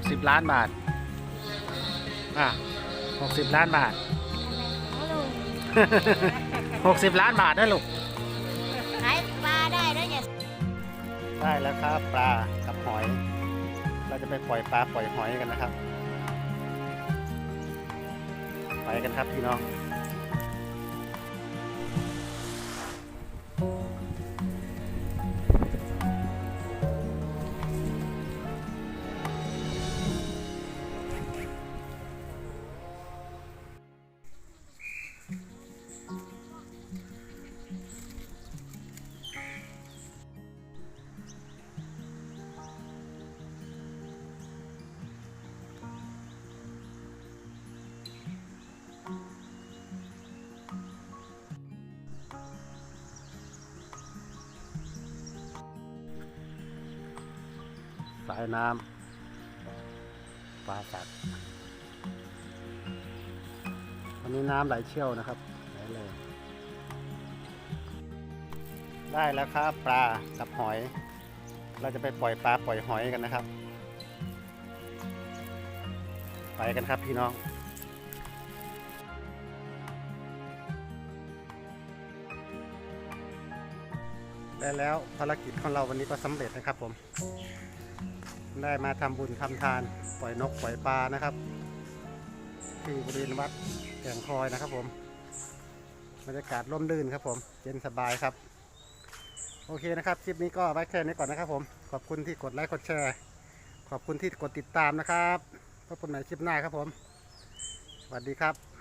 กสิบล้านบาท อะหกสิบล้านบาทหกสิบล้านบาทนะลูกขายปลาได้แล้วเนี่ยได้แล้วครับปลากับหอย เราจะไปปล่อยปลาปล่อยหอยกันนะครับ ไปกันครับพี่น้อง สายน้ำปลาสัตว์วันนี้น้ำไหลเชี่ยวนะครับไหลแรงได้แล้วครับปลากับหอย เราจะไปปล่อยปลาปล่อยหอยกันนะครับ ไปกันครับพี่น้องได้แล้วภารกิจของเราวันนี้ก็สำเร็จนะครับผม ได้มาทำบุญทำทาน ปล่อยนกปล่อยปลานะครับ ที่บริเวณวัดแก่งคอยนะครับผมบรรยากาศร่มรื่นครับผมเย็นสบายครับ โอเคนะครับคลิปนี้ก็ไว้แค่นี้ก่อนนะครับผมขอบคุณที่กดไลค์กดแชร์ ขอบคุณที่กดติดตามนะครับพบกันใหม่คลิปหน้าครับผม สวัสดีครับ